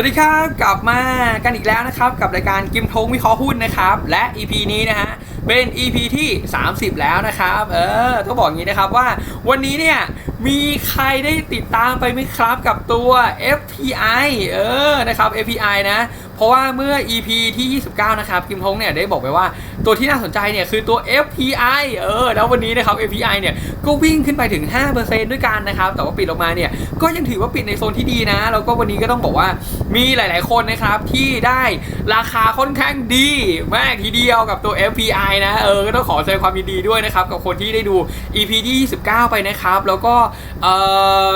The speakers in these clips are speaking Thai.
วัสดีครับ กลับมากันอีกแล้วนะครับ กับรายการกิมทงวิเคราะห์หุ้นนะครับ และ EP นี้นะฮะเป็น EP ที่ 30 แล้วนะครับ เออต้องบอกงี้นะครับว่าวันนี้เนี่ยมีใครได้ติดตามไปไหมครับกับตัว FPI เออนะครับ FPI นะ เพราะว่าเมื่อ EP ที่ 29 นะครับกิมทงเนี่ยได้บอกไปว่าตัวที่น่าสนใจเนี่ยคือตัว FPI เออแล้ววันนี้นะครับ FPI เนี่ยก็วิ่งขึ้นไปถึง 5%ด้วยกันนะครับ แต่ว่าปิดลงมาเนี่ยก็ยังถือว่าปิดในโซนที่ดีนะ แล้วก็วันนี้ก็ต้องบอกว่ามีหลาย ๆ คนนะครับที่ได้ราคาค่อนข้างดีมากทีเดียวกับตัว FPI นะเออก็ต้องขอแสดงความยินดีด้วยนะครับกับคนที่ได้ดู EP ที่ 29 ไปนะครับ แล้วก็เอ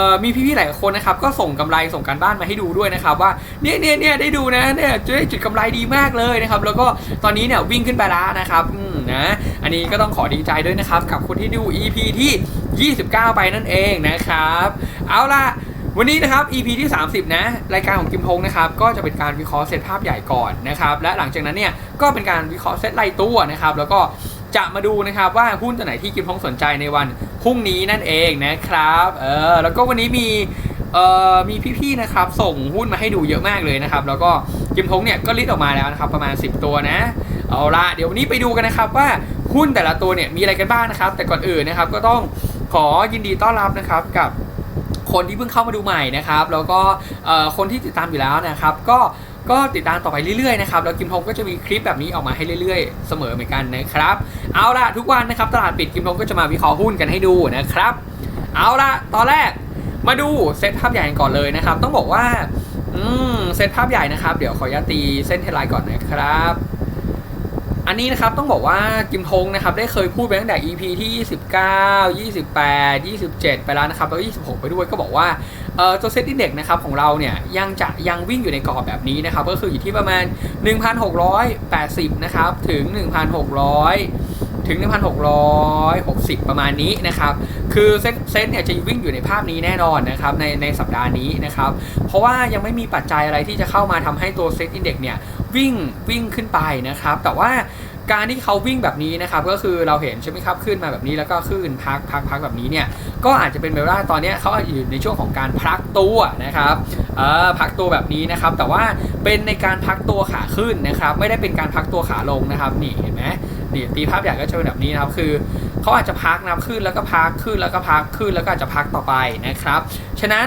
อมีพี่ ๆ หลายคนนะครับก็ส่งกำไรส่งการบ้านมาให้ดูด้วยนะครับว่าเนี่ยเนี่ยเนี่ยได้ดูนะเนี่ยจะได้จุดกำไรดีมากเลยนะครับ แล้วก็ตอนนี้เนี่ยวิ่งขึ้นไปแล้วนะครับนะอันนี้ก็ต้องขอดีใจด้วยนะครับ กับคนที่ดู EP ที่ 29 ไปนั่นเองนะครับ เอาล่ะวันนี้นะครับ EP ที่ 30 นะ รายการของกิมพงนะครับ ก็จะเป็นการวิเคราะห์เซตภาพใหญ่ก่อนนะครับ และหลังจากนั้นเนี่ยก็เป็นการวิเคราะห์เซตรายตัวนะครับ แล้วก็จะมาดูนะครับว่าหุ้นตัวไหนที่กิมพงสนใจในวันพรุ่งนี้นั่นเองนะครับ เออแล้วก็วันนี้มี เอ่อมีพี่ๆนะครับส่งหุ้นมาให้ดูเยอะมากเลยนะครับ แล้วก็กิมพงเนี่ยก็ลิสต์ออกมาแล้วนะครับประมาณ 10 ตัวนะ เอาละเดี๋ยววันนี้ไปดูกันนะครับว่าหุ้นแต่ละตัวเนี่ยมีอะไรกันบ้างนะครับ แต่ก่อนอื่นนะครับก็ต้องขอยินดีต้อนรับนะครับกับคนที่เพิ่งเข้ามาดูใหม่นะครับ แล้วก็คนที่ติดตามอยู่แล้วนะครับ ก็ก็ติดตามต่อไปเรื่อยๆนะครับแล้วกิมทงก็จะมีคลิปแบบนี้ออกมาให้เรื่อยๆ เสมอเหมือนกันนะครับเอาละทุกวันนะครับตลาดปิดกิมทงก็จะมาวิเคราะห์หุ้นกันให้ดูนะครับ เอาละตอนแรก มาดูเซตภาพใหญ่ก่อนเลยนะครับ ต้องบอกว่าอืมเซตภาพใหญ่นะครับ เดี๋ยวขออนุญาตตีเส้นเทไลน์ก่อนนะครับ อันนี้นะครับต้องบอกว่ากิมทงนะครับ ได้เคยพูดไปตั้งแต่ EP ที่ 29 28 27 ไปแล้วนะครับ แล้ว 26 ไปด้วยก็บอกว่าเอ่อตัวเซตอินเด็กนะครับของเราเนี่ยยังจะยังวิ่งอยู่ในกรอบแบบนี้นะครับ ก็คืออยู่ที่ประมาณ 1,680 นะครับ ถึง 1,600 ถึง 1,660 ประมาณนี้นะครับ คือเซตเซตเนี่ยจะวิ่งอยู่ในภาพนี้แน่นอนนะครับในในสัปดาห์นี้นะครับ เพราะว่ายังไม่มีปัจจัยอะไรที่จะเข้ามาทำให้ตัวเซตอินเด็กเนี่ยวิ่งวิ่งขึ้นไปนะครับ แต่ว่าการที่เขาวิ่งแบบนี้นะครับก็คือเราเห็นใช่ไหมครับขึ้นมาแบบนี้แล้วก็ขึ้นพักพักพักแบบนี้เนี่ยก็อาจจะเป็นไปได้ตอนนี้เขาอาจจะอยู่ในช่วงของการพักตัวนะครับเอ่อพักตัวแบบนี้นะครับ แต่ว่าเป็นในการพักตัวขาขึ้นนะครับ ไม่ได้เป็นการพักตัวขาลงนะครับนี่เห็นไหม นี่ตีภาพใหญ่ก็จะเป็นแบบนี้นะครับ คือเขาอาจจะพักนะครับขึ้นแล้วก็พักขึ้นแล้วก็พักขึ้นแล้วก็อาจจะพักต่อไปนะครับ ฉะนั้น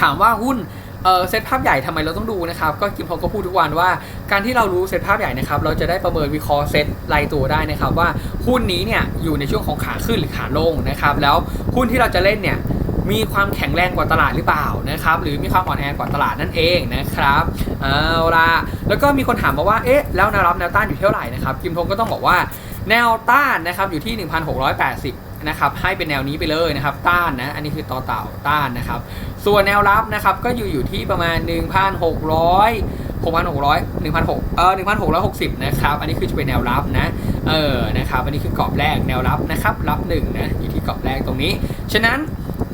ถามว่าหุ้นเออเซตภาพใหญ่ทำไมเราต้องดูนะครับ ก็กิมพองก็พูดทุกวันว่า การที่เรารู้เซตภาพใหญ่นะครับ เราจะได้ประเมินวิเคราะห์เซตรายตัวได้นะครับ ว่าหุ้นนี้เนี่ยอยู่ในช่วงของขาขึ้นหรือขาลงนะครับ แล้วหุ้นที่เราจะเล่นเนี่ย มีความแข็งแรงกว่าตลาดหรือเปล่านะครับหรือมีความอ่อนแอกว่าตลาดนั่นเองนะครับเอาละแล้วก็มีคนถามมาว่าเอ๊ะแล้วแนวรับแนวต้านอยู่เท่าไหร่นะครับกิมทงก็ต้องบอกว่าแนวต้านนะครับอยู่ที่ 1,680นะครับให้เป็นแนวนี้ไปเลยนะครับต้านนะอันนี้คือต่อเต่าต้านนะครับส่วนแนวรับนะครับก็อยู่อยู่ที่ประมาณ 1,600 6,600 1,600เออ1,660นะครับอันนี้คือจะเป็นแนวรับนะเออนะครับอันนี้คือกรอบแรกแนวรับนะครับรับหนึ่งนะอยู่ที่กรอบแรกตรงนี้ ฉะนั้น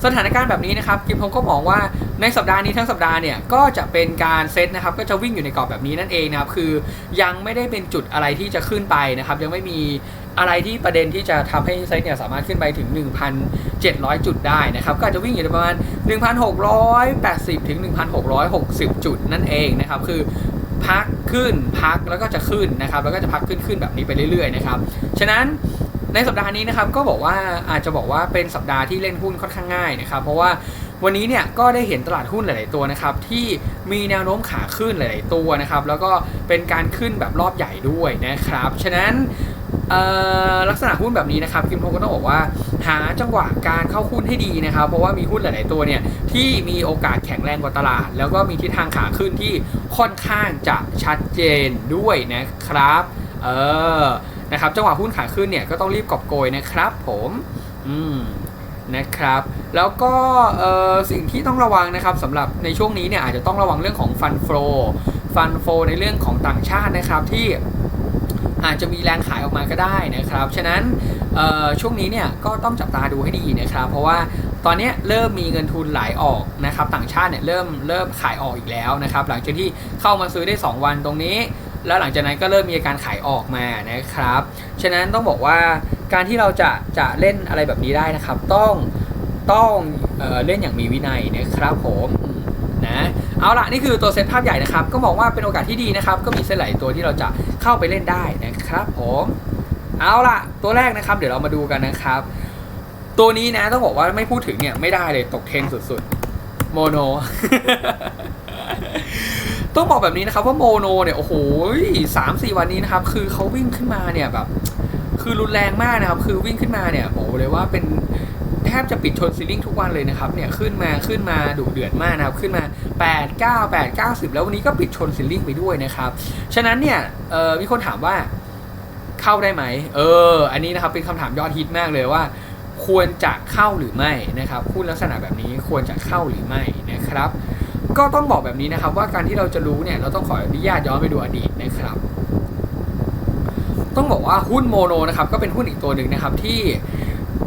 สถานการณ์แบบนี้นะครับกิมพงก็มองว่าในสัปดาห์นี้ทั้งสัปดาห์เนี่ยก็จะเป็นการเซตนะครับก็จะวิ่งอยู่ในกรอบแบบนี้นั่นเองนะครับคือยังไม่ได้เป็นจุดอะไรที่จะขึ้นไปนะครับยังไม่มีอะไรที่ประเด็นที่จะทำให้เซตเนี่ยสามารถขึ้นไปถึง 1,700 จุดได้นะครับก็จะวิ่งอยู่ประมาณ 1,680 ถึง 1,660 จุดนั่นเองนะครับคือพักขึ้นพักแล้วก็จะขึ้นนะครับแล้วก็จะพักขึ้นขึ้นแบบนี้ไปเรื่อยๆนะครับฉะนั้น ในสัปดาห์นี้นะครับก็บอกว่าอาจจะบอกว่าเป็นสัปดาห์ที่เล่นหุ้นค่อนข้างง่ายนะครับเพราะว่าวันนี้เนี่ยก็ได้เห็นตลาดหุ้นหลาย ๆ ตัวนะครับที่มีแนวโน้มขาขึ้นหลาย ๆ ตัวนะครับแล้วก็เป็นการขึ้นแบบรอบใหญ่ด้วยนะครับฉะนั้นลักษณะหุ้นแบบนี้นะครับกิมพงก็ต้องบอกว่าหาจังหวะการเข้าหุ้นให้ดีนะครับ เพราะว่ามีหุ้นหลาย ๆ ตัวเนี่ยที่มีโอกาสแข็งแรงกว่าตลาด แล้วก็มีทิศทางขาขึ้นที่ค่อนข้างจะชัดเจนด้วยนะครับเออ นะครับจังหวะหุ้นขาขึ้นเนี่ยก็ต้องรีบกอบโกยนะครับผมอืมนะครับแล้วก็เอ่อสิ่งที่ต้องระวังนะครับสำหรับในช่วงนี้เนี่ยอาจจะต้องระวังเรื่องของฟันโฟฟันโฟในเรื่องของต่างชาตินะครับที่อาจจะมีแรงขายออกมาก็ได้นะครับ ฉะนั้นเอ่อช่วงนี้เนี่ยก็ต้องจับตาดูให้ดีนะครับ เพราะว่าตอนนี้เริ่มมีเงินทุนไหลออกนะครับ ต่างชาติเนี่ยเริ่มเริ่มขายออกอีกแล้วนะครับ หลังจากที่เข้ามาซื้อได้ 2 วันตรงนี้ แล้วหลังจากนั้นก็เริ่มมีอาการขายออกมานะครับ ฉะนั้นต้องบอกว่าการที่เราจะจะเล่นอะไรแบบนี้ได้นะครับ ต้องต้องเออเล่นอย่างมีวินัยนะครับผมนะเอาละนี่คือตัวเซตภาพใหญ่นะครับ ก็มองว่าเป็นโอกาสที่ดีนะครับ ก็มีเซตหลายตัวที่เราจะเข้าไปเล่นได้นะครับผมเอาละตัวแรกนะครับ เดี๋ยวเรามาดูกันนะครับ ตัวนี้นะต้องบอกว่าไม่พูดถึงเนี่ยไม่ได้เลยตกเทรนสุดๆโมโน ต้องบอกแบบนี้นะครับว่าโมโนเนี่ยโอ้โหสามสี่วันนี้นะครับ คือเขาวิ่งขึ้นมาเนี่ยแบบคือรุนแรงมากนะครับ คือวิ่งขึ้นมาเนี่ยบอกเลยว่าเป็นแทบจะปิดชนซีลิ่งทุกวันเลยนะครับเนี่ยขึ้นมาขึ้นมาดุเดือดมากนะครับ ขึ้นมา 8 9 8 9 10แล้ววันนี้ก็ปิดชนซีลิ่งไปด้วยนะครับ ฉะนั้นเนี่ยมีคนถามว่าเข้าได้ไหม เออ อันนี้นะครับเป็นคำถามยอดฮิตมากเลยว่า ควรจะเข้าหรือไม่นะครับพูดลักษณะแบบนี้ควรจะเข้าหรือไม่นะครับ ก็ต้องบอกแบบนี้นะครับว่าการที่เราจะรู้เนี่ยเราต้องขออนุญาตย้อนไปดูอดีตนะครับ ต้องบอกว่าหุ้นโมโนนะครับก็เป็นหุ้นอีกตัวหนึ่งนะครับที่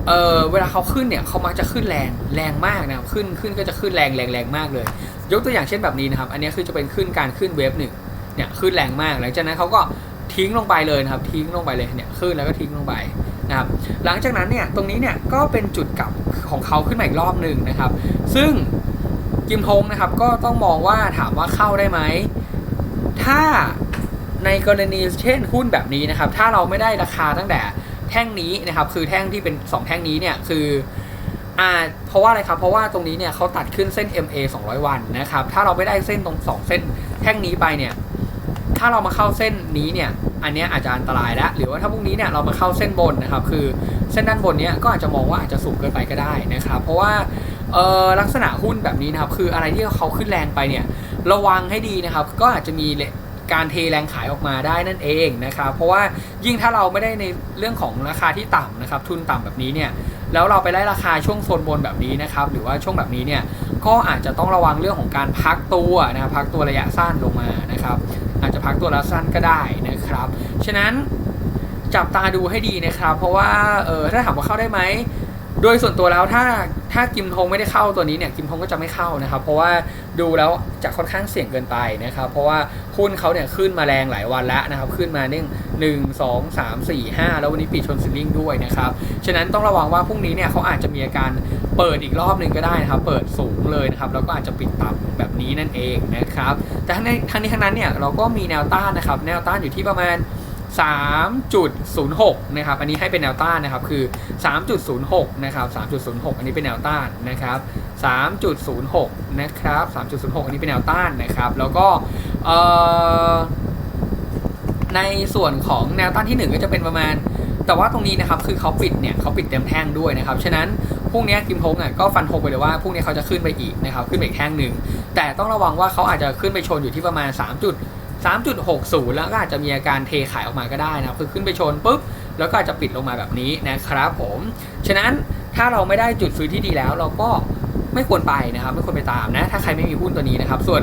เออเวลาเขาขึ้นเนี่ยเขามักจะขึ้นแรงแรงมากนะครับขึ้นขึ้นก็จะขึ้นแรงแรงแรงมากเลย ยกตัวอย่างเช่นแบบนี้นะครับ อันนี้คือจะเป็นขึ้นการขึ้นเวฟหนึ่งเนี่ยขึ้นแรงมากหลังจากนั้นเขาก็ทิ้งลงไปเลยนะครับทิ้งลงไปเลยเนี่ยขึ้นแล้วก็ทิ้งลงไปนะครับหลังจากนั้นเนี่ยตรงนี้เนี่ยก็เป็นจุดกลับของเขาขึ้นมาอีกรอบหนึ่งนะครับ ซึ่ง กิมทงนะครับ ก็ต้องมองว่าถามว่าเข้าได้ไหม ถ้าในกรณีเช่นหุ้นแบบนี้นะครับ ถ้าเราไม่ได้ราคาตั้งแต่แท่งนี้นะครับ คือแท่งที่เป็น 2 แท่งนี้เนี่ยคืออ่าเพราะว่าอะไรครับ เพราะว่าตรงนี้เนี่ยเขาตัดขึ้นเส้น MA 200 วันนะครับ ถ้าเราไม่ได้เส้นตรง 2 เส้นแท่งนี้ไปเนี่ย ถ้าเรามาเข้าเส้นนี้เนี่ย อันนี้อาจจะอันตรายแล้ว หรือว่าถ้าพรุ่งนี้เนี่ยเรามาเข้าเส้นบนนะครับ คือเส้นด้านบนเนี้ยก็อาจจะมองว่าอาจจะสูงเกินไปก็ได้นะครับ เพราะว่า เออลักษณะหุ้นแบบนี้นะครับ คืออะไรที่เขาขึ้นแรงไปเนี่ยระวังให้ดีนะครับ ก็อาจจะมีการเทแรงขายออกมาได้นั่นเองนะครับ เพราะว่ายิ่งถ้าเราไม่ได้ในเรื่องของราคาที่ต่ำนะครับ ทุนต่ำแบบนี้เนี่ยแล้วเราไปไล่ราคาช่วงโซนบนแบบนี้นะครับ หรือว่าช่วงแบบนี้เนี่ยก็อาจจะต้องระวังเรื่องของการพักตัวนะครับพักตัวระยะสั้นลงมานะครับ อาจจะพักตัวระยะสั้นก็ได้นะครับ ฉะนั้นจับตาดูให้ดีนะครับ เพราะว่าเออถ้าถามว่าเข้าได้ไหม โดยส่วนตัวแล้วถ้าถ้ากิมทงไม่ได้เข้าตัวนี้เนี่ยกิมทงก็จะไม่เข้านะครับ เพราะว่าดูแล้วจะค่อนข้างเสี่ยงเกินไปนะครับ เพราะว่าหุ้นเขาเนี่ยขึ้นมาแรงหลายวันแล้วนะครับ ขึ้นมาหนึ่งหนึ่งสองสามสี่ห้าแล้ววันนี้ปิดชนซิลลิงด้วยนะครับ ฉะนั้นต้องระวังว่าพรุ่งนี้เนี่ยเขาอาจจะมีอาการเปิดอีกรอบหนึ่งก็ได้นะครับ เปิดสูงเลยนะครับ แล้วก็อาจจะปิดต่ำแบบนี้นั่นเองนะครับ แต่ทั้งนี้ทั้งนี้ทั้งนั้นเนี่ยเราก็มีแนวต้านนะครับ แนวต้านอยู่ที่ประมาณ 3.06 นะครับ อันนี้ให้เป็นแนวต้านนะครับ คือ 3.06 นะครับ 3.06 อันนี้เป็นแนวต้านนะครับ 3.06 นะครับ 3.06 อันนี้เป็นแนวต้านนะครับ แล้วก็ในส่วนของแนวต้านที่ 1 ก็จะเป็นประมาณ แต่ว่าตรงนี้นะครับ คือเขาปิดเนี่ยเขาปิดเต็มแท่งด้วยนะครับ ฉะนั้นพรุ่งนี้กิมทงอะก็ฟันธงไปเลยว่าพรุ่งนี้เขาจะขึ้นไปอีกนะครับ ขึ้นไปอีกแท่งหนึ่ง แต่ต้องระวังว่าเขาอาจจะขึ้นไปชนอยู่ที่ประมาณ 3 3.60 แล้วก็อาจจะมีอาการเทขายออกมาก็ได้นะครับคือขึ้นไปชนปุ๊บแล้วก็อาจจะปิดลงมาแบบนี้นะครับผมฉะนั้นถ้าเราไม่ได้จุดซื้อที่ดีแล้วเราก็ไม่ควรไปนะครับไม่ควรไปตามนะถ้าใครไม่มีหุ้นตัวนี้นะครับ ส่วน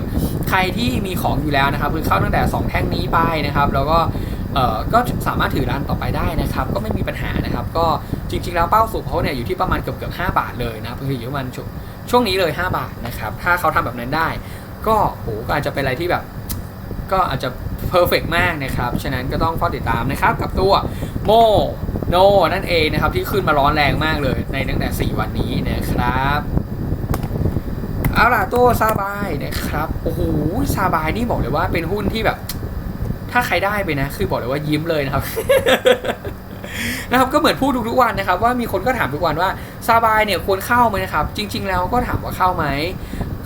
ใครที่มีของอยู่แล้วนะครับคือเข้าตั้งแต่ 2 แท่งนี้ไปนะครับ แล้วก็เอ่อก็สามารถถือร้านต่อไปได้นะครับ ก็ไม่มีปัญหานะครับ ก็จริง ๆ แล้วเป้าสูงเขาเนี่ยอยู่ที่ประมาณเกือบเกือบ5บาทเลยนะคืออยู่ประมาณช่วงนี้เลย 5 บาทนะครับถ้าเขาทำแบบนั้นได้ ก็โหก็อาจจะเป็นอะไรที่แบบ ก็อาจจะเพอร์เฟกมากนะครับ ฉะนั้นก็ต้องเฝ้าติดตามนะครับ กับตัวโมโนนั่นเองนะครับ ที่ขึ้นมาร้อนแรงมากเลยในตั้งแต่ 4 วันนี้นะครับเอาล่ะตัวซาบายนะครับโอ้โหซาบายนี่บอกเลยว่าเป็นหุ้นที่แบบ ถ้าใครได้ไปนะ คือบอกเลยว่ายิ้มเลยนะครับนะครับก็เหมือนพูดทุกๆวันนะครับ ว่ามีคนก็ถามทุกวันว่าซาบายเนี่ยควรเข้าไหมนะครับ จริง ๆ แล้วก็ถามว่าเข้าไหม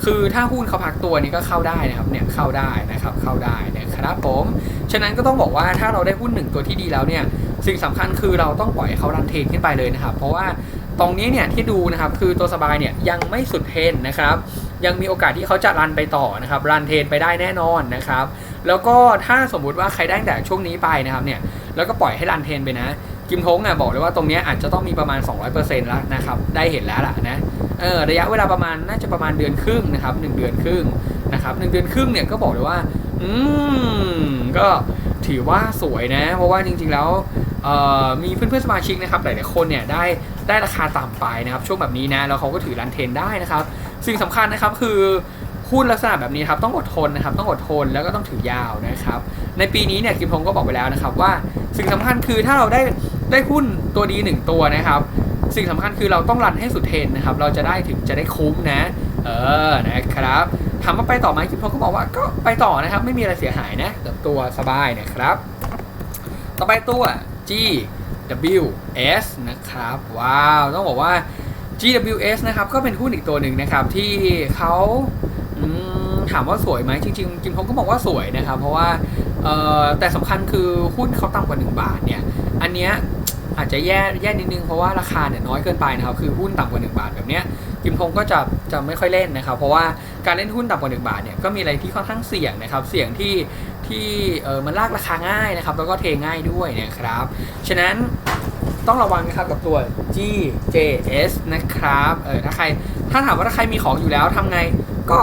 คือถ้าหุ้นเขาพักตัวนี้ก็เข้าได้นะครับเนี่ยเข้าได้นะครับเข้าได้นะครับผมฉะนั้นก็ต้องบอกว่าถ้าเราได้หุ้นหนึ่งตัวที่ดีแล้วเนี่ยสิ่งสำคัญคือเราต้องปล่อยเขารันเทนขึ้นไปเลยนะครับ เพราะว่าตรงนี้เนี่ยที่ดูนะครับคือตัวสบายเนี่ยยังไม่สุดเทรนนะครับยังมีโอกาสที่เขาจะรันไปต่อนะครับรันเทนไปได้แน่นอนนะครับแล้วก็ถ้าสมมุติว่าใครได้แต่ช่วงนี้ไปนะครับเนี่ยแล้วก็ปล่อยให้รันเทนไปนะกิมทงอะบอกเลยว่าตรงนี้อาจจะต้องมีประมาณ 200%แล้วนะครับได้เห็นแล้วล่ะนะ เออระยะเวลาประมาณน่าจะประมาณเดือนครึ่งนะครับหนึ่งเดือนครึ่งนะครับหนึ่งเดือนครึ่งเนี่ยก็บอกเลยว่า อืมก็ถือว่าสวยนะ เพราะว่าจริงๆแล้วเอ่อมีเพื่อนๆสมาชิกนะครับหลายๆคนเนี่ยได้ได้ราคาต่ำไปนะครับช่วงแบบนี้นะแล้วเขาก็ถือรันเทนได้นะครับ สิ่งสำคัญนะครับคือหุ้นลักษณะแบบนี้ครับต้องอดทนนะครับต้องอดทนแล้วก็ต้องถือยาวนะครับ ในปีนี้เนี่ยกิมทงก็บอกไปแล้วนะครับว่าสิ่งสำคัญคือถ้าเราได้ได้หุ้นตัวดีหนึ่งตัวนะครับ สิ่งสำคัญคือเราต้องรันให้สุดเทรนนะครับ เราจะได้ถึงจะได้คุ้มนะ เออ นะครับถามว่าไปต่อไหมกิมทงก็บอกว่าก็ไปต่อนะครับ ไม่มีอะไรเสียหายนะเติบตัวสบายนะครับ ต่อไปตัว G W S นะครับ ว้าว ต้องบอกว่า GWS นะครับ ก็เป็นหุ้นอีกตัวหนึ่งนะครับ ที่เขาถามว่าสวยไหมจริงๆกิมทงก็บอกว่าสวยนะครับ เพราะว่าแต่สำคัญคือหุ้นเขาต่ำกว่า 1 บาทเนี่ย อันเนี้ย อาจจะแย่แย่นิดนึงเพราะว่าราคาเนี่ยน้อยเกินไปนะครับคือหุ้นต่ำกว่า 1 บาทแบบเนี้ยกิมทงก็จะจะไม่ค่อยเล่นนะครับ เพราะว่าการเล่นหุ้นต่ำกว่า 1 บาทเนี่ยก็มีอะไรที่ค่อนข้างเสี่ยงนะครับ เสี่ยงที่ที่เออมันลากราคาง่ายนะครับ แล้วก็เทง่ายด้วยนะครับ ฉะนั้นต้องระวังนะครับกับตัว GJS นะครับเออถ้าใครถ้าถามว่าถ้าใครมีของอยู่แล้วทำไงก็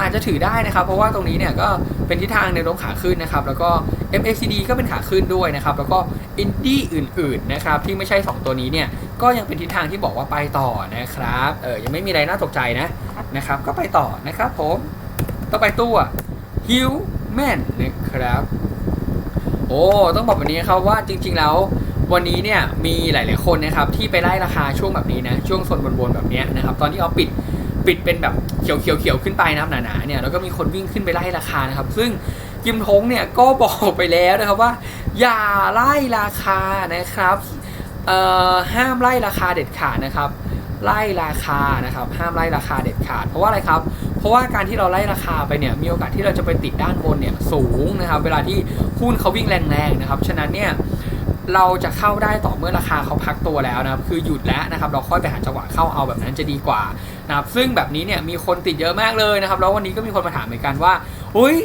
อาจจะถือได้นะครับ เพราะว่าตรงนี้เนี่ยก็เป็นทิศทางในวโน้มขาขึ้นนะครับ แล้วก็ MACD ก็เป็นขาขึ้นด้วยนะครับ แล้วก็อินดี้อื่นๆนะครับที่ไม่ใช่ 2 ตัวนี้เนี่ยก็ยังเป็นทิศทางที่บอกว่าไปต่อนะครับเออยังไม่มีอะไรน่าตกใจนะนะครับ ก็ไปต่อนะครับผมต่อไปตัว Human นนะครับ โอ้ต้องบอกแบบนี้ครับว่าจริง ๆ แล้ววันนี้เนี่ยมีหลาย ๆ คนนะครับที่ไปไล่ราคาช่วงแบบนี้นะช่วงโซนบนๆแบบเนี้ยนะครับตอนที่เขาปิดปิดเป็นแบบเขียวเขียวเขียวขึ้นไปนะครับหนาๆเนี่ยแล้วก็มีคนวิ่งขึ้นไปไล่ราคานะครับ ซึ่ง กิมทงเนี่ยก็บอกไปแล้วนะครับว่า อย่าไล่ราคานะครับห้ามไล่ราคาเด็ดขาดนะครับ ไล่ราคานะครับ ห้ามไล่ราคาเด็ดขาด เพราะว่าอะไรครับ เพราะว่าการที่เราไล่ราคาไปเนี่ยมีโอกาสที่เราจะไปติดด้านบนเนี่ยสูงนะครับ เวลาที่หุ้นเขาวิ่งแรงๆนะครับ ฉะนั้นเนี่ยเราจะเข้าได้ต่อเมื่อราคาเขาพักตัวแล้วนะครับ คือหยุดแล้วนะครับ เราค่อยไปหาจังหวะเข้าเอาแบบนั้นจะดีกว่านะครับ ซึ่งแบบนี้เนี่ยมีคนติดเยอะมากเลยนะครับ แล้ววันนี้ก็มีคนมาถามเหมือนกันว่าอุ้ย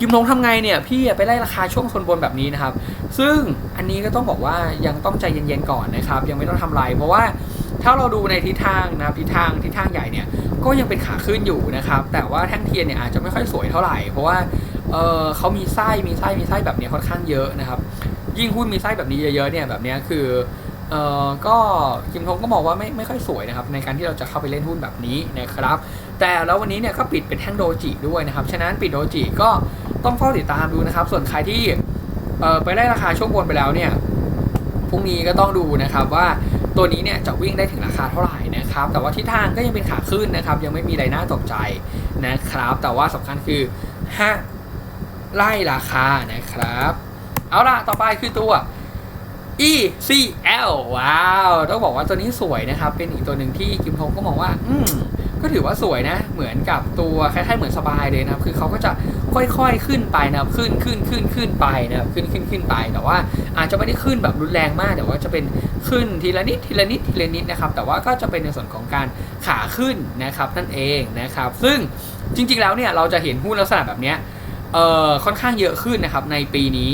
กิมลงทำไงเนี่ยพี่ไปไล่ราคาช่วงโซนบนแบบนี้นะครับ ซึ่งอันนี้ก็ต้องบอกว่ายังต้องใจเย็นๆก่อนนะครับ ยังไม่ต้องทำไรเพราะว่าถ้าเราดูในทิศทางนะครับทิศทางทิศทางใหญ่เนี่ยก็ยังเป็นขาขึ้นอยู่นะครับ แต่ว่าแท่งเทียนเนี่ยอาจจะไม่ค่อยสวยเท่าไหร่ เพราะว่าเออเขามีไส้มีไส้มีไส้แบบนี้ค่อนข้างเยอะนะครับ ยิ่งหุ้นมีไส้แบบนี้เยอะๆเนี่ยแบบนี้คือ เออก็คิมทงก็มองว่าไม่ไม่ค่อยสวยนะครับในการที่เราจะเข้าไปเล่นหุ้นแบบนี้นะครับ แต่แล้ววันนี้เนี่ยก็ปิดเป็นแท่งโดจิด้วยนะครับฉะนั้นปิดโดจิก็ต้องเฝ้าติดตามดูนะครับ ส่วนใครที่เออไปได้ราคาช่วงบนไปแล้วเนี่ยพรุ่งนี้ก็ต้องดูนะครับว่าตัวนี้เนี่ยจะวิ่งได้ถึงราคาเท่าไหร่นะครับ แต่ว่าทิศทางก็ยังเป็นขาขึ้นนะครับ ยังไม่มีอะไรน่าตกใจนะครับ แต่ว่าสำคัญคือห้าไล่ราคานะครับ เอาล่ะต่อไปคือตัว ECL ว้าว ต้องบอกว่าตัวนี้สวยนะครับ เป็นอีกตัวหนึ่งที่กิมทงก็มองว่า อืมก็ถือว่าสวยนะ เหมือนกับตัวคล้ายๆเหมือนสบายเลยนะครับ คือเขาก็จะค่อยๆขึ้นไปนะครับ ขึ้นขึ้นขึ้นขึ้นไปนะครับ ขึ้นขึ้นขึ้นไป แต่ว่าอาจจะไม่ได้ขึ้นแบบรุนแรงมาก แต่ว่าจะเป็นขึ้นทีละนิดทีละนิดทีละนิดนะครับ แต่ว่าก็จะเป็นในส่วนของการขาขึ้นนะครับนั่นเองนะครับ ซึ่งจริง ๆ แล้วเนี่ยเราจะเห็นหุ้นลักษณะแบบเนี้ยเอ่อค่อนข้างเยอะขึ้นนะครับในปีนี้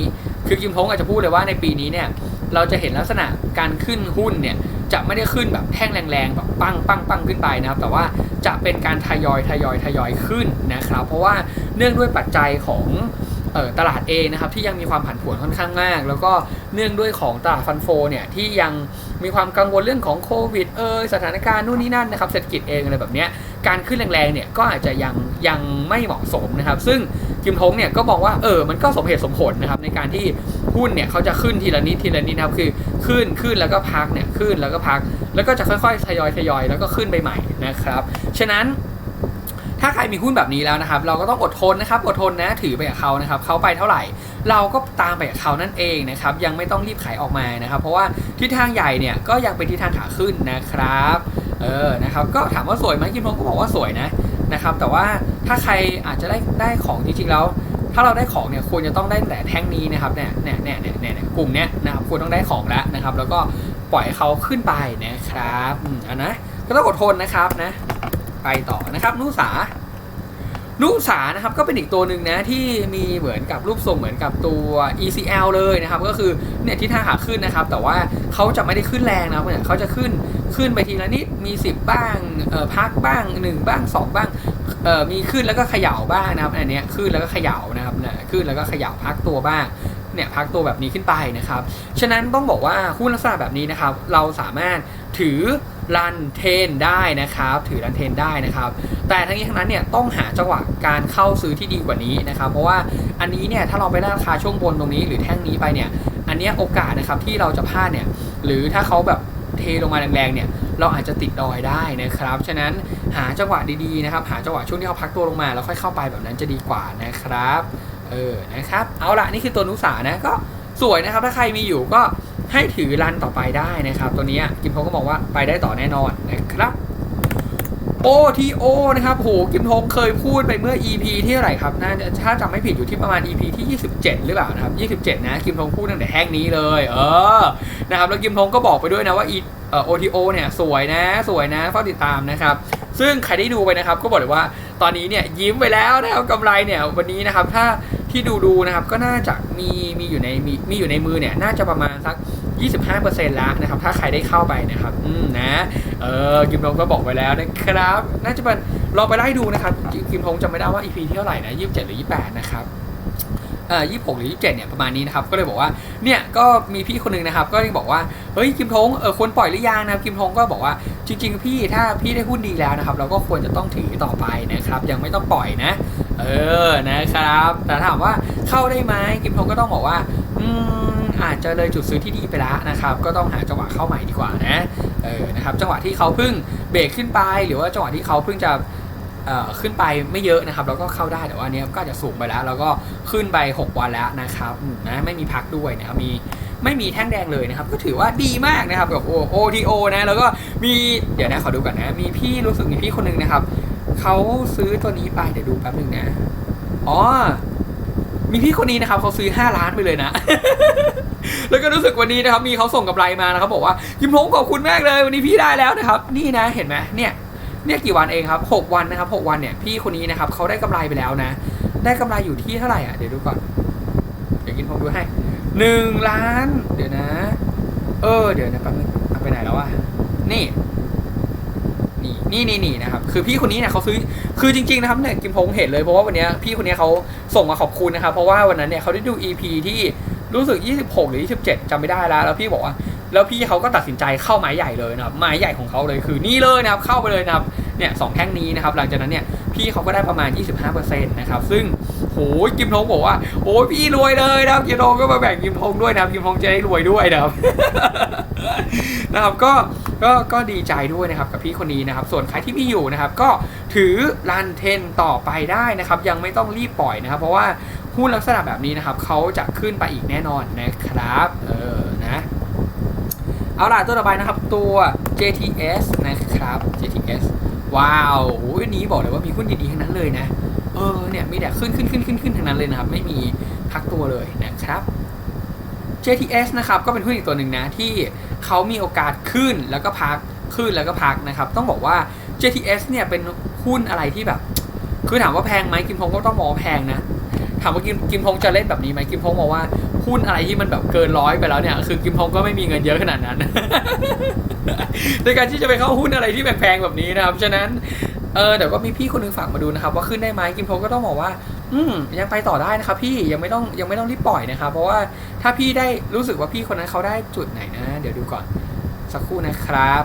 คือกิมทงอาจจะพูดเลยว่าในปีนี้เนี่ย เราจะเห็นลักษณะการขึ้นหุ้นเนี่ยจะไม่ได้ขึ้นแบบแท่งแรงๆแบบปังปังปังขึ้นไปนะครับ แต่ว่าจะเป็นการทยอยทยอยทยอยขึ้นนะครับ เพราะว่าเนื่องด้วยปัจจัยของ ตลาดเองนะครับที่ยังมีความผันผวนค่อนข้างมาก แล้วก็เนื่องด้วยของตลาดฟันโฟเนี่ยที่ยังมีความกังวลเรื่องของโควิดเอยสถานการณ์นู่นนี่นั่นนะครับเศรษฐกิจเองอะไรแบบเนี้ยการขึ้นแรงๆเนี่ยก็อาจจะยังยังไม่เหมาะสมนะครับ ซึ่งกิมทงเนี่ยก็มองว่าเออมันก็สมเหตุสมผลนะครับในการที่หุ้นเนี่ยเขาจะขึ้นทีละนิดทีละนิดนะครับคือขึ้นขึ้นแล้วก็พักเนี่ยขึ้นแล้วก็พัก แล้วก็จะค่อยๆทยอยทยอยแล้วก็ขึ้นไปใหม่นะครับฉะนั้น ถ้าใครมีหุ้นแบบนี้แล้วนะครับ เราก็ต้องอดทนนะครับ อดทนนะถือไปกับเขานะครับเขาไปเท่าไหร่ เราก็ตามไปกับเขานั่นเองนะครับ ยังไม่ต้องรีบขายออกมานะครับ เพราะว่าทิศทางใหญ่เนี่ยก็ยังเป็นทิศทางขาขึ้นนะครับ เออนะครับ ก็ถามว่าสวยไหมกิมทงก็บอกว่าสวยนะนะครับ แต่ว่าถ้าใครอาจจะได้ได้ของจริงๆแล้วถ้าเราได้ของเนี่ยควรจะต้องได้แต่แท่งนี้นะครับเนี่ยเนี่ยเนี่ยเนี่ยเนี่ยเนี่ยกลุ่มเนี้ยนะครับควรต้องได้ของแล้วนะครับ แล้วก็ปล่อยเขาขึ้นไปนะครับอืมเอันนะก็ต้องอดทนนะครับนะ ไปต่อนะครับ นุสา นุสานะครับก็เป็นอีกตัวหนึ่งนะที่มีเหมือนกับรูปทรงเหมือนกับตัว ECL เลยนะครับ ก็คือเนี่ยที่ท่าขาขึ้นนะครับ แต่ว่าเขาจะไม่ได้ขึ้นแรงนะเนี่ยเขาจะขึ้นขึ้นไปทีละนิดมี 10 บ้างเออพักบ้าง 1 บ้าง 2 บ้างเออมีขึ้นแล้วก็เขย่าบ้างนะครับอันเนี้ยขึ้นแล้วก็เขย่านะครับเนี่ยขึ้นแล้วก็เขย่าพักตัวบ้างเนี่ยพักตัวแบบนี้ขึ้นไปนะครับ ฉะนั้นต้องบอกว่าหุ้นลักษณะแบบนี้นะครับ เราสามารถถือ รันเทนได้นะครับ ถือรันเทนได้นะครับ แต่ทั้งนี้ทั้งนั้นเนี่ยต้องหาจังหวะการเข้าซื้อที่ดีกว่านี้นะครับ เพราะว่าอันนี้เนี่ยถ้าเราไปได้ราคาช่วงบนตรงนี้ หรือแท่งนี้ไปเนี่ย อันเนี้ยโอกาสนะครับที่เราจะพลาดเนี่ย หรือถ้าเขาแบบเทลงมาแรงๆเนี่ยเราอาจจะติดดอยได้นะครับ ฉะนั้นหาจังหวะดีๆนะครับ หาจังหวะช่วงที่เขาพักตัวลงมาแล้วค่อยเข้าไปแบบนั้นจะดีกว่านะครับ เออ นะครับ เอาละนี่คือตัวนุสานะ ก็สวยนะครับ ถ้าใครมีอยู่ก็ ให้ถือรันต่อไปได้นะครับ ตัวนี้กิมทงก็บอกว่าไปได้ต่อแน่นอนนะครับ OTO นะครับโหกิมทงเคยพูดไปเมื่อ EP ที่ไหร่ครับน่าจะถ้าจำไม่ผิดอยู่ที่ประมาณ EP ที่ 27 หรือเปล่านะครับ 27 นะกิมทงพูดตั้งแต่แห้งนี้เลย เออนะครับแล้วกิมทงก็บอกไปด้วยนะว่า E เอ่อ OTO เนี่ยสวยนะ สวยนะเฝ้าติดตามนะครับ ซึ่งใครได้ดูไปนะครับ ก็บอกเลยว่าตอนนี้เนี่ยยิ้มไปแล้วนะครับกำไรเนี่ยวันนี้นะครับถ้าที่ดูดูนะครับก็น่าจะมีมีอยู่ในมีมีอยู่ในมือเนี่ยน่าจะประมาณสัก 25%แล้วนะครับถ้าใครได้เข้าไปนะครับอืมนะเออกิมทงก็บอกไว้แล้วนะครับ น่าจะเป็นลองไปไล่ดูนะครับกิมทงจำไม่ได้ว่า EP ที่เท่าไหร่นะ27 หรือ 28 นะครับเอ่อ26หรือ27เนี่ยประมาณนี้นะครับ ก็เลยบอกว่า เนี่ยก็มีพี่คนหนึงนะครับ ก็ยังบอกว่า เฮ้ยกิมทงเออควรปล่อยหรือยังนะครับกิมทงก็บอกว่าจริง ๆ พี่ถ้าพี่ได้หุ้นดีแล้วนะครับ เราก็ควรจะต้องถือต่อไปนะครับ ยังไม่ต้องปล่อยนะ เออนะครับ แต่ถามว่าเข้าได้ไหมกิมทงก็ต้องบอกว่า อืม อาจจะเลยจุดซื้อที่ดีไปแล้วนะครับ ก็ต้องหาจังหวะเข้าใหม่ดีกว่านะ เออ นะครับ จังหวะที่เขาเพิ่งเบรกขึ้นไป หรือว่าจังหวะที่เขาเพิ่งจะเอ่อขึ้นไปไม่เยอะนะครับแล้วก็เข้าได้แต่ว่าอันเนี้ยก็จะสูงไปแล้ว แล้วก็ขึ้นไป 6 วันแล้วนะครับนะไม่มีพักด้วยนะครับมีไม่มีแท่งแดงเลยนะครับ ก็ถือว่าดีมากนะครับกับ O T O นะแล้วก็มีเดี๋ยวนะขอดูก่อนนะ มีพี่รู้สึกมีพี่คนหนึงนะครับเขาซื้อตัวนี้ไปเดี๋ยวดูแป๊บหนึงนะอ๋อมีพี่คนนี้นะครับเขาซื้อ 5 ล้านไปเลยนะ แล้วก็รู้สึกวันนี้นะครับมีเขาส่งกำไรมานะครับบอกว่ายิมพงขอบคุณมากเลยวันนี้พี่ได้แล้วนะครับ นี่นะเห็นไหมเนี่ยเนี่ยกี่วันเองครับ6วันนะครับ6วันเนี่ยพี่คนนี้นะครับเขาได้กำไรไปแล้วนะ ได้กำไรอยู่ที่เท่าไหร่อะเดี๋ยวดูก่อนเดี๋ยวกินผมดูให้หนึ่งล้าน เดี๋ยวนะ เออเดี๋ยวนะแป๊บนึงเอาไปไหนแล้ววะนี่นี่นี่นี่นี่นะครับ คือพี่คนนี้เนี่ยเขาซื้อ คือจริงๆนะครับเนี่ยกิมพงเห็นเลยเพราะว่าวันนี้พี่คนนี้เขาส่งมาขอบคุณนะครับ เพราะว่าวันนั้นเนี่ยเขาได้ดู EP ที่ รู้สึก 26 หรือ 27จำไม่ได้แล้ว แล้วพี่บอกว่า แล้วพี่เขาก็ตัดสินใจเข้าไม้ใหญ่เลยนะครับ ไม้ใหญ่ของเขาเลยคือนี่เลยนะครับ เข้าไปเลยนะครับ เนี่ยสองแท่งนี้นะครับ หลังจากนั้นเนี่ย พี่เขาก็ได้ประมาณ 25%นะครับ ซึ่งโหยกิมทงบอกว่า โอ้ยพี่รวยเลยนะครับ กิมทงก็มาแบ่งกิมทงด้วยนะครับกิมทงจะได้รวยด้วยนะครับ นะครับ ก็ ก็ ก็ดีใจด้วยนะครับกับพี่คนนี้นะครับ ส่วนใครที่มีอยู่นะครับ ก็ถือรันเทนต่อไปได้นะครับ ยังไม่ต้องรีบปล่อยนะครับ เพราะว่า หุ้นลักษณะแบบนี้นะครับเขาจะขึ้นไปอีกแน่นอนนะครับเออนะเอาล่ะตัวต่อไปนะครับตัว JTS นะครับ JTS ว้าวโอ้ยอันนี้บอกเลยว่ามีหุ้นดีๆทั้งนั้นเลยนะ เออเนี่ยมีแต่ขึ้นขึ้นขึ้นขึ้นขึ้นทั้งนั้นเลยนะครับ ไม่มีพักตัวเลยนะครับ JTS นะครับก็เป็นหุ้นอีกตัวหนึ่งนะที่เขามีโอกาสขึ้นแล้วก็พักขึ้นแล้วก็พักนะครับ ต้องบอกว่า JTS เนี่ยเป็นหุ้นอะไรที่แบบ คือถามว่าแพงไหมกิมพงก็ต้องมองแพงนะ ถามว่ากิมกิมพงจะเล่นแบบนี้ไหมกิมพงมองว่าหุ้นอะไรที่มันแบบเกินร้อยไปแล้วเนี่ย คือกิมพงก็ไม่มีเงินเยอะขนาดนั้น ในการที่จะไปเข้าหุ้นอะไรที่แพงๆแบบนี้นะครับฉะนั้นเออเดี๋ยวก็มีพี่คนหนึงฝากมาดูนะครับ ว่าขึ้นได้ไหมกิมพงก็ต้องบอกว่า อืมยังไปต่อได้นะครับ พี่ยังไม่ต้องยังไม่ต้องรีบปล่อยนะครับ เพราะว่าถ้าพี่ได้รู้สึกว่าพี่คนนั้นเขาได้จุดไหนนะ เดี๋ยวดูก่อนสักครู่นะครับ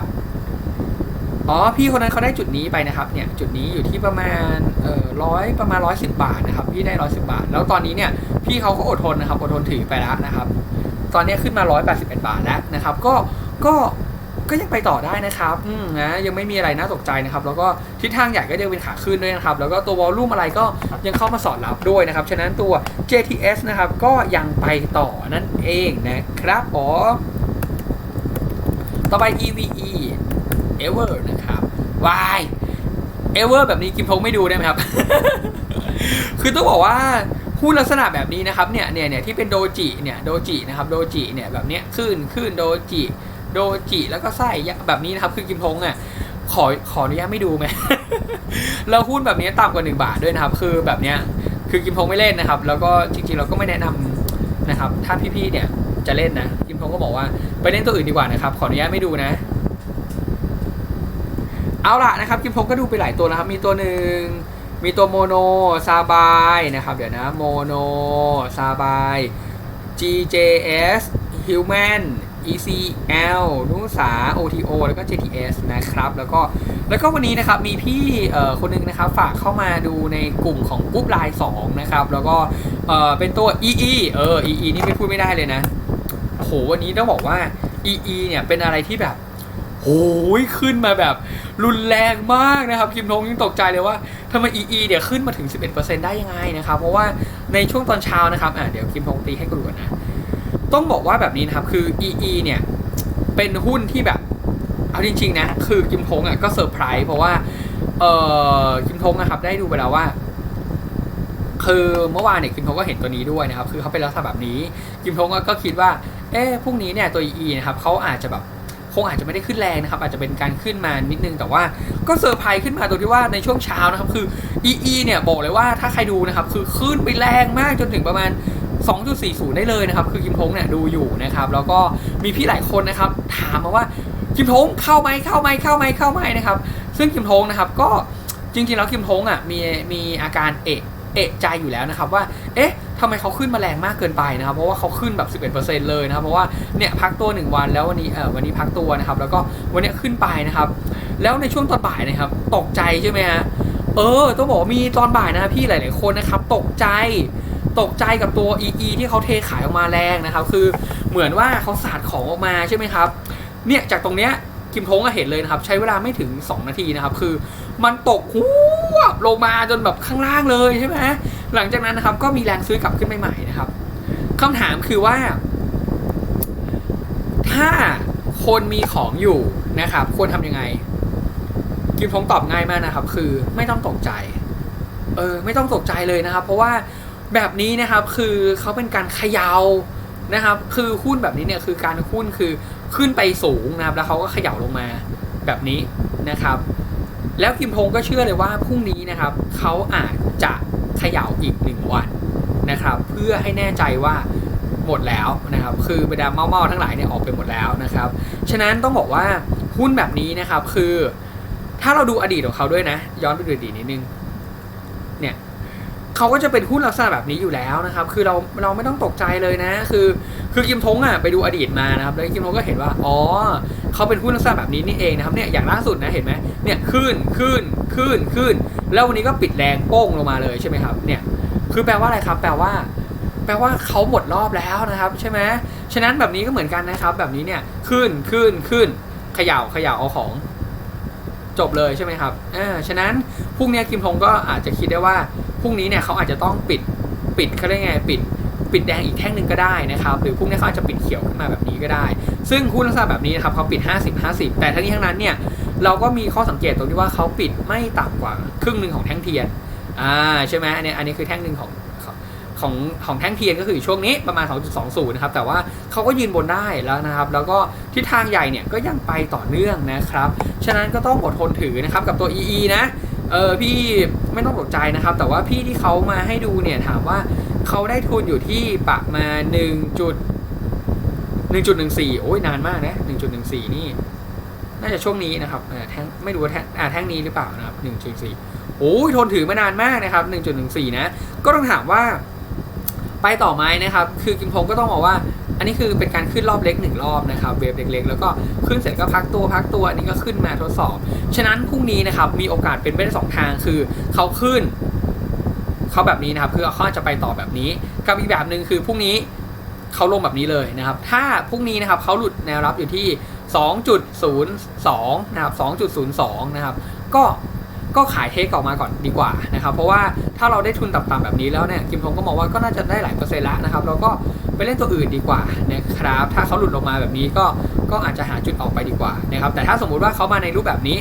อ๋อพี่คนนั้นเขาได้จุดนี้ไปนะครับเนี่ยจุดนี้อยู่ที่ประมาณเอ่อร้อยประมาณร้อยสิบาทนะครับพี่ได้ร้อยสิบาท แล้วตอนนี้เนี่ยพี่เขาก็อดทนนะครับอดทนถือไปแล้วนะครับ ตอนนี้ขึ้นมาร้อยแปดสิบเอ็ดบาทแล้วนะครับ ก็ก็ก็ยังไปต่อได้นะครับอืมนะยังไม่มีอะไรน่าตกใจนะครับ แล้วก็ทิศทางใหญ่ก็ยังเป็นขาขึ้นด้วยนะครับ แล้วก็ตัววอลลุ่มอะไรก็ยังเข้ามาสอดรับด้วยนะครับ ฉะนั้นตัว JTS นะครับก็ยังไปต่อนั่นเองนะครับผมต่อไป EVE Ever นะครับ Y Ever แบบนี้กิมพงไม่ดูได้ไหมครับ คือต้องบอกว่าหุ้นลักษณะแบบนี้นะครับเนี่ยเนี่ยเนี่ยที่เป็นโดจิเนี่ยโดจินะครับโดจิเนี่ยแบบเนี้ยขึ้นขึ้นโดจิโดจิแล้วก็ไส้แบบนี้นะครับ คือกิมพงอะขอขออนุญาตไม่ดูไหมแล้วหุ้นแบบนี้ต่ำกว่า 1 บาทด้วยนะครับ คือแบบเนี้ยคือกิมพงไม่เล่นนะครับ แล้วก็จริงๆเราก็ไม่แนะนำนะครับ ถ้าพี่ๆเนี่ยจะเล่นนะกิมพงก็บอกว่าไปเล่นตัวอื่นดีกว่านะครับ ขออนุญาตไม่ดูนะ เอาล่ะนะครับกิมพงก็ดูไปหลายตัวนะครับ มีตัวหนึ่งมีตัวโมโนซาบายนะครับ เดี๋ยวนะโมโนซาบาย GJS Human ECL นุสา OTO แล้วก็ JTS นะครับ แล้วก็แล้วก็วันนี้นะครับมีพี่เอ่อคนหนึงนะครับฝากเข้ามาดูในกลุ่มของกรุ๊ปไลน์2นะครับ แล้วก็เอ่อเป็นตัว EE เออ EE นี่ไม่พูดไม่ได้เลยนะโหวันนี้ต้องบอกว่า EE เนี่ยเป็นอะไรที่แบบโหโอ้ยขึ้นมาแบบ รุนแรงมากนะครับ คิมทงยังตกใจเลยว่าทำไม EE เนี่ยวขึ้นมาถึง 11%ได้ยังไงนะครับ เพราะว่าในช่วงตอนเช้านะครับอะเดี๋ยวคิมทงตีให้กูดูก่อนนะ ต้องบอกว่าแบบนี้นะครับ คือ EE เนี่ย เป็นหุ้นที่แบบ เอาจริง ๆ นะ คือคิมทงอะก็เซอร์ไพรส์เพราะว่า เอ่อคิมทงนะครับ ได้ดูไปแล้วว่าคือเมื่อวานเนี่ยคิมทงก็เห็นตัวนี้ด้วยนะครับ คือเขาเป็นลักษณะแบบนี้คิมทงก็คิดว่า เอ๊ะพรุ่งนี้เนี่ยตัว EE นะครับเขาอาจจะแบบ คงอาจจะไม่ได้ขึ้นแรงนะครับ อาจจะเป็นการขึ้นมานิดนึง แต่ว่าก็เซอร์ไพรส์ขึ้นมาตรงที่ว่าในช่วงเช้านะครับ คือ EE เนี่ยบอกเลยว่าถ้าใครดูนะครับ คือขึ้นไปแรงมากจนถึงประมาณ 2.40 ได้เลยนะครับ คือคิมทงเนี่ยดูอยู่นะครับ แล้วก็มีพี่หลายคนนะครับ ถามมาว่าคิมทงเข้าไหมเข้าไหมเข้าไหมเข้าไหมนะครับ ซึ่งคิมทงนะครับก็จริงๆแล้วคิมทงอะมีมีอาการเอะเอะใจอยู่แล้วนะครับว่า เอ๊ะ ทำไมเขาขึ้นมาแรงมากเกินไปนะครับ เพราะว่าเขาขึ้นแบบ 11%เลยนะครับ เพราะว่าเนี่ยพักตัว 1 วันแล้ววันนี้เออวันนี้พักตัวนะครับ แล้วก็วันนี้ขึ้นไปนะครับ แล้วในช่วงตอนบ่ายนะครับ ตกใจใช่ไหมฮะ เออ ต้องบอกมีตอนบ่ายนะพี่หลาย ๆ คนนะครับ ตกใจตกใจกับตัว EE ที่เขาเทขายออกมาแรงนะครับ คือเหมือนว่าเขาสาดของออกมาใช่ไหมครับ เนี่ยจากตรงเนี้ย คิมทงก็เห็นเลยนะครับ ใช้เวลาไม่ถึง 2 นาทีนะครับ คือมันตกหูบลงมาจนแบบข้างล่างเลยใช่ไหมหลังจากนั้นนะครับ ก็มีแรงซื้อกลับขึ้นใหม่ๆนะครับคำถามคือว่า ถ้าคนมีของอยู่นะครับ ควรทำยังไงคิมทงตอบง่ายมากนะครับ คือไม่ต้องตกใจ เออ ไม่ต้องตกใจเลยนะครับ เพราะว่าแบบนี้นะครับคือเขาเป็นการเขยา่านะครับ คือหุ้นแบบนี้เนี่ยคือการหุ้นคือ ขึ้นไปสูงนะครับ แล้วเขาก็เขย่าลงมาแบบนี้นะครับ แล้วคิมทงก็เชื่อเลยว่าพรุ่งนี้นะครับเขาอาจจะเขย่าอีกหนึ่งวันนะครับ เพื่อให้แน่ใจว่าหมดแล้วนะครับ คือบรรดาเมาๆทั้งหลายเนี่ยออกไปหมดแล้วนะครับ ฉะนั้นต้องบอกว่าหุ้นแบบนี้นะครับคือ ถ้าเราดูอดีตของเขาด้วยนะ ย้อนไปดูอดีตนิดนึงเนี่ย เขาก็จะเป็นหุ้นลักษณะแบบนี้อยู่แล้วนะครับ คือเราเราไม่ต้องตกใจเลยนะ คือคือคิมทงอะไปดูอดีตมานะครับ แล้วคิมทงก็เห็นว่า อ๋อเขาเป็นหุ้นลักษณะแบบนี้นี่เองนะครับ เนี่ยอย่างล่าสุดนะเห็นไหมเนี่ยขึ้นขึ้นขึ้นขึ้น แล้ววันนี้ก็ปิดแรงโป้งลงมาเลยใช่ไหมครับ เนี่ย คือแปลว่าอะไรครับ แปลว่า แปลว่าเขาหมดรอบแล้วนะครับ ใช่ไหมฉะนั้นแบบนี้ก็เหมือนกันนะครับ แบบนี้เนี่ยขึ้นขึ้นขึ้นเขย่าเขย่าเอาของ จบเลยใช่ไหมครับเออฉะนั้นพรุ่งนี้คิมทงก็อาจจะคิดได้ว่าพรุ่งนี้เนี่ยเขาอาจจะต้องปิดปิดเขาเรียกไงปิดปิดแดงอีกแท่งหนึ่งก็ได้นะครับหรือพรุ่งนี้เขาอาจจะปิดเขียวขึ้นมาแบบนี้ก็ได้ ซึ่งหุ้นลักษณะแบบนี้นะครับเขาปิด 50 50 แต่ทั้งนี้ทั้งนั้นเนี่ยเราก็มีข้อสังเกตตรงที่ว่าเขาปิดไม่ต่ำกว่าครึ่งหนึ่งของแท่งเทียนอ่าใช่ไหมอันนี้อันนี้คือแท่งหนึ่งของ ของของแท่งเทียนก็คืออยู่ช่วงนี้ประมาณ 2.20 นะครับ แต่ว่าเขาก็ยืนบนได้แล้วนะครับ แล้วก็ทิศทางใหญ่เนี่ยก็ยังไปต่อเนื่องนะครับ ฉะนั้นก็ต้องอดทนถือนะครับกับตัว EE นะ เออพี่ไม่ต้องตกใจนะครับ แต่ว่าพี่ที่เขามาให้ดูเนี่ยถามว่าเขาได้ทุนอยู่ที่ประมาณ1จุด1.14 โอ้ยนานมากนะ 1.14 นี่ น่าจะช่วงนี้นะครับเออแท่งไม่รู้ว่าแท่งอ่าแท่งนี้หรือเปล่านะครับ 1.4 โอ้ยทนถือมานานมากนะครับ 1.14 นะ ก็ต้องถามว่า ไปต่อไหมนะครับ คือกิมพงก็ต้องบอกว่า อันนี้คือเป็นการขึ้นรอบเล็กหนึ่งรอบนะครับ เวฟเล็กๆ แล้วก็ขึ้นเสร็จก็พักตัวพักตัว อันนี้ก็ขึ้นมาทดสอบ ฉะนั้นพรุ่งนี้นะครับมีโอกาสเป็นไปได้สองทางคือเขาขึ้นเขาแบบนี้นะครับ คือเขาจจะไปต่อแบบนี้ กับอีกแบบหนึ่งคือพรุ่งนี้เขาลงแบบนี้เลยนะครับ ถ้าพรุ่งนี้นะครับเขาหลุดแนวรับอยู่ที่ 2.02 นะครับ 2.02 นะครับ ก็ ก็ขายเทคออกมาก่อนดีกว่านะครับ เพราะว่าถ้าเราได้ทุนต่ำๆแบบนี้แล้วเนี่ยกิมทงก็มองว่าก็น่าจะได้หลายเปอร์เซ็นต์ละนะครับเราก็ไปเล่นตัวอื่นดีกว่านะครับ ถ้าเขาหลุดลงมาแบบนี้ก็ก็อาจจะหาจุดออกไปดีกว่านะครับ แต่ถ้าสมมุติว่าเขามาในรูปแบบนี้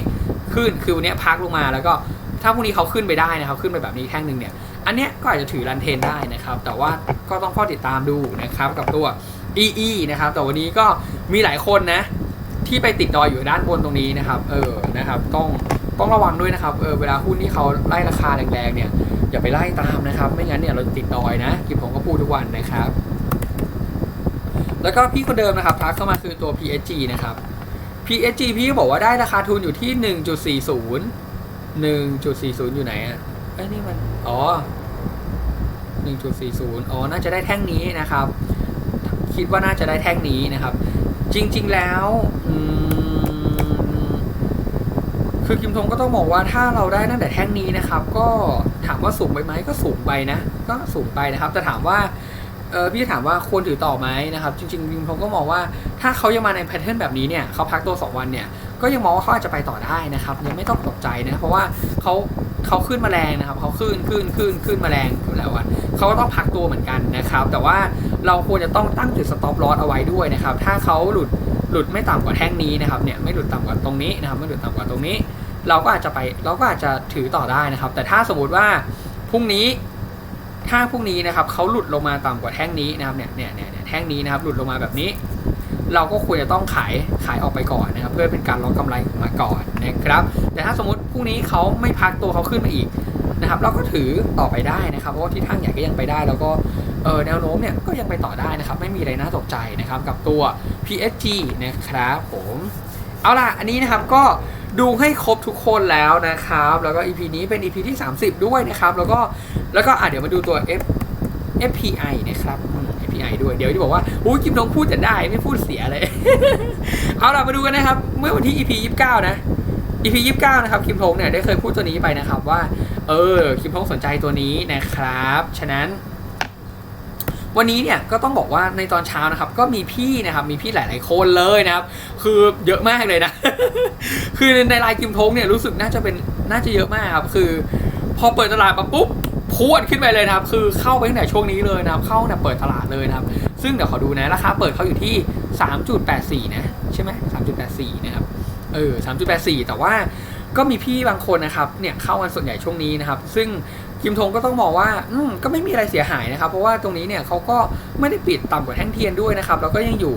ขึ้นคือวันนี้พักลงมาแล้วก็ถ้าพรุ่งนี้เขาขึ้นไปได้นะครับ ขึ้นไปแบบนี้แท่งหนึ่งเนี่ย อันเนี้ยก็อาจจะถือรันเทนได้นะครับ แต่ว่าก็ต้องเฝ้าติดตามดูนะครับกับตัว EE นะครับ แต่วันนี้ก็มีหลายคนนะที่ไปติดดอยอยู่ด้านบนตรงนี้นะครับ เออ นะครับ ต้อง ต้องระวังด้วยนะครับเออเวลาหุ้นที่เขาไล่ราคาแรงๆเนี่ยอย่าไปไล่ตามนะครับ ไม่งั้นเนี่ยเราติดดอยนะกิมผมก็พูดทุกวันนะครับ แล้วก็พี่คนเดิมนะครับทักเข้ามาคือตัว PSG นะครับ PSG พี่บอกว่าได้ราคาทุนอยู่ที่ 1.40 1.40 อยู่ไหนอะไอ้ยนี่มันอ๋อ1.40 อ๋อ น่าจะได้แท่งนี้นะครับ คิดว่าน่าจะได้แท่งนี้นะครับ จริง ๆ แล้วอืม คือคิมทงก็ต้องบอกว่าถ้าเราได้ตั้งแต่แท่งนี้นะครับ ก็ถามว่าสูงไปไหมก็สูงไปนะ ก็สูงไปนะครับ แต่ถามว่าเออพี่ถามว่าควรถือต่อไหมนะครับ จริงๆคิมทงก็มองว่าถ้าเขายังมาในแพทเทิร์นแบบนี้เนี่ยเขาพักตัว 2 วันเนี่ยก็ยังมองว่าเขาอาจจะไปต่อได้นะครับยังไม่ต้องตกใจนะเพราะว่าเขาเขาขึ้นมาแรงนะครับเขาขึ้นขึ้นขึ้นขึ้นมาแรงขึ้นแล้วอะเขาก็ต้องพักตัวเหมือนกันนะครับ แต่ว่าเราควรจะต้องตั้งจุดสต็อปลอสเอาไว้ด้วยนะครับ ถ้าเขาหลุด หลุดไม่ต่ำกว่าแท่งนี้นะครับเนี่ยไม่หลุดต่ำกว่าตรงนี้นะครับไม่หลุดต่ำกว่าตรงนี้ เราก็อาจจะไปเราก็อาจจะถือต่อได้นะครับ แต่ถ้าสมมติว่าพรุ่งนี้ถ้าพรุ่งนี้นะครับเขาหลุดลงมาต่ำกว่าแท่งนี้นะครับเนี่ยเนี่ยเนี่ยแท่งนี้นะครับหลุดลงมาแบบนี้ เราก็ควรจะต้องขายขายออกไปก่อนนะครับ เพื่อเป็นการล็อกกำไรมาก่อนนะครับ แต่ถ้าสมมติพรุ่งนี้เขาไม่พักตัวเขาขึ้นมาอีกนะครับ เราก็ถือต่อไปได้นะครับเพราะว่าทิศทางใหญ่ก็ยังไปได้แล้วก็ แนวโน้มเนี่ยก็ยังไปต่อได้นะครับ ไม่มีอะไรน่าตกใจนะครับกับตัว PSG นะครับผมเอาล่ะ อันนี้นะครับก็ดูให้ครบทุกคนแล้วนะครับ แล้วก็ EP นี้เป็น EP ที่ 30 ด้วยนะครับ แล้วก็แล้วก็อะเดี๋ยวมาดูตัว F FPI นะครับ FPI ด้วย เดี๋ยวที่บอกว่าอู้กิมทงพูดจะได้ไม่พูดเสียเลย เอาล่ะมาดูกันนะครับ เมื่อวันที่ EP 29 นะ EP 29 นะครับคิมทงเนี่ยได้เคยพูดตัวนี้ไปนะครับว่า เออคิมทงสนใจตัวนี้นะครับ ฉะนั้น วันนี้เนี่ยก็ต้องบอกว่าในตอนเช้านะครับก็มีพี่นะครับมีพี่หลาย ๆ คนเลยนะครับ คือเยอะมากเลยนะ คือในไลน์กิมทงเนี่ยรู้สึกน่าจะเป็นน่าจะเยอะมากครับคือพอเปิดตลาดมาปุ๊บพวดขึ้นไปเลยนะครับ คือเข้าไปตั้งแต่ช่วงนี้เลยนะครับ เข้าแต่เปิดตลาดเลยนะครับ ซึ่งเดี๋ยวขอดูนะราคาเปิดเขาอยู่ที่ 3.84 นะ ใช่ไหม3.84 นะครับ เออ 3.84 แต่ว่าก็มีพี่บางคนนะครับ เนี่ยเข้ากันส่วนใหญ่ช่วงนี้นะครับ ซึ่ง กิมทงก็ต้องมองว่าอืมก็ไม่มีอะไรเสียหายนะครับ เพราะว่าตรงนี้เนี่ยเขาก็ไม่ได้ปิดต่ำกว่าแท่งเทียนด้วยนะครับ แล้วก็ยังอยู่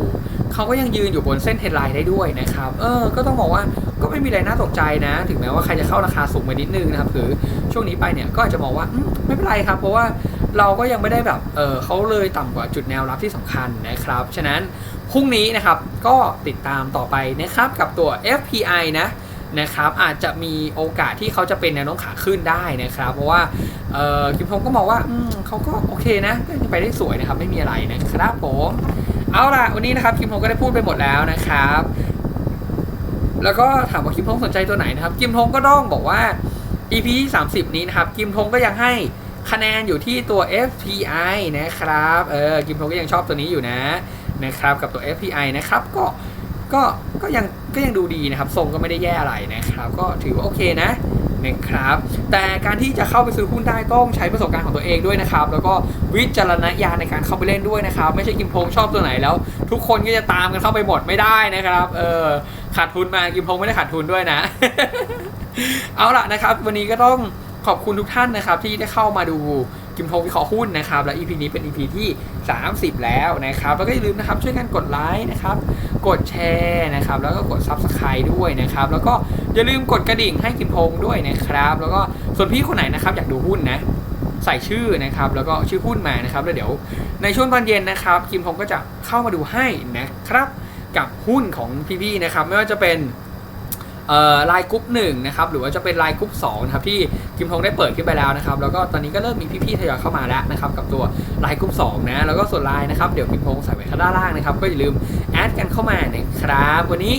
เขาก็ยังยืนอยู่บนเส้นเทรนไลน์ได้ด้วยนะครับ เออ ก็ต้องบอกว่าก็ไม่มีอะไรน่าตกใจนะ ถึงแม้ว่าใครจะเข้าราคาสูงไปนิดนึงนะครับหรือช่วงนี้ไปเนี่ยก็อาจจะมองว่าอืมไม่เป็นไรครับ เพราะว่าเราก็ยังไม่ได้แบบ เออเขาเลยต่ำกว่าจุดแนวรับที่สำคัญนะครับ ฉะนั้นพรุ่งนี้นะครับก็ติดตามต่อไปนะครับกับตัว FPI นะ นะครับอาจจะมีโอกาสที่เขาจะเป็นแนวโน้มขาขึ้นได้นะครับ เพราะว่าเอ่อคิมพงก็มองว่าเขาก็โอเคนะก็ยังไปได้สวยนะครับไม่มีอะไรนะครับผมเอาล่ะวันนี้นะครับคิมทงก็ได้พูดไปหมดแล้วนะครับ แล้วก็ถามว่าคิมทงสนใจตัวไหนนะครับคิมทงก็ต้องบอกว่า EP ที่30 นี้นะครับคิมทงก็ยังให้คะแนนอยู่ที่ตัว FPI นะครับ เออคิมทงก็ยังชอบตัวนี้อยู่นะ นะครับ กับตัว FPI นะครับ ก็ ก็ก็ยังก็ยังดูดีนะครับทรงก็ไม่ได้แย่อะไรนะครับ ก็ถือว่าโอเคนะนะครับ แต่การที่จะเข้าไปซื้อหุ้นได้ต้องใช้ประสบการณ์ของตัวเองด้วยนะครับ แล้วก็วิจารณญาณในการเข้าไปเล่นด้วยนะครับ ไม่ใช่กิมพงชอบตัวไหนแล้ว ทุกคนก็จะตามกันเข้าไปหมดไม่ได้นะครับ เออขาดทุนมากิมพงไม่ได้ขาดทุนด้วยนะ เอาล่ะนะครับ วันนี้ก็ต้องขอบคุณทุกท่านนะครับที่ได้เข้ามาดู กิมทงวิเคราะห์หุ้นนะครับ และ EP นี้เป็น EP ที่ 30 แล้วนะครับ แล้วก็อย่าลืมนะครับช่วยกันกดไลค์นะครับ กดแชร์นะครับ แล้วก็กด Subscribe ด้วยนะครับ แล้วก็อย่าลืมกดกระดิ่งให้กิมทงด้วยนะครับ แล้วก็ส่วนพี่คนไหนนะครับอยากดูหุ้นนะใส่ชื่อนะครับแล้วก็ชื่อหุ้นมานะครับแล้วเดี๋ยวในช่วงตอนเย็นนะครับคิมทงก็จะเข้ามาดูให้นะครับกับหุ้นของพี่ๆนะครับไม่ว่าจะเป็น ไลน์กรุ๊ปหนึ่งนะครับหรือว่าจะเป็นไลน์กรุ๊ปสองนะครับที่กิมทงได้เปิดขึ้นไปแล้วนะครับแล้วก็ตอนนี้ก็เริ่มมีพี่ๆทยอยเข้ามาแล้วนะครับกับตัวไลน์กรุ๊ปสองนะแล้วก็ส่วนไลน์นะครับเดี๋ยวกิมทงใส่ไว้ข้างด้านล่างนะครับก็อย่าลืมแอดกันเข้ามานะครับวันนี้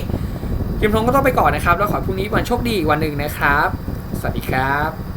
กิมทงก็ต้องไปก่อนนะครับแล้วขอให้พรุ่งนี้วันโชคดีอีกวันหนึ่งนะครับ สวัสดีครับ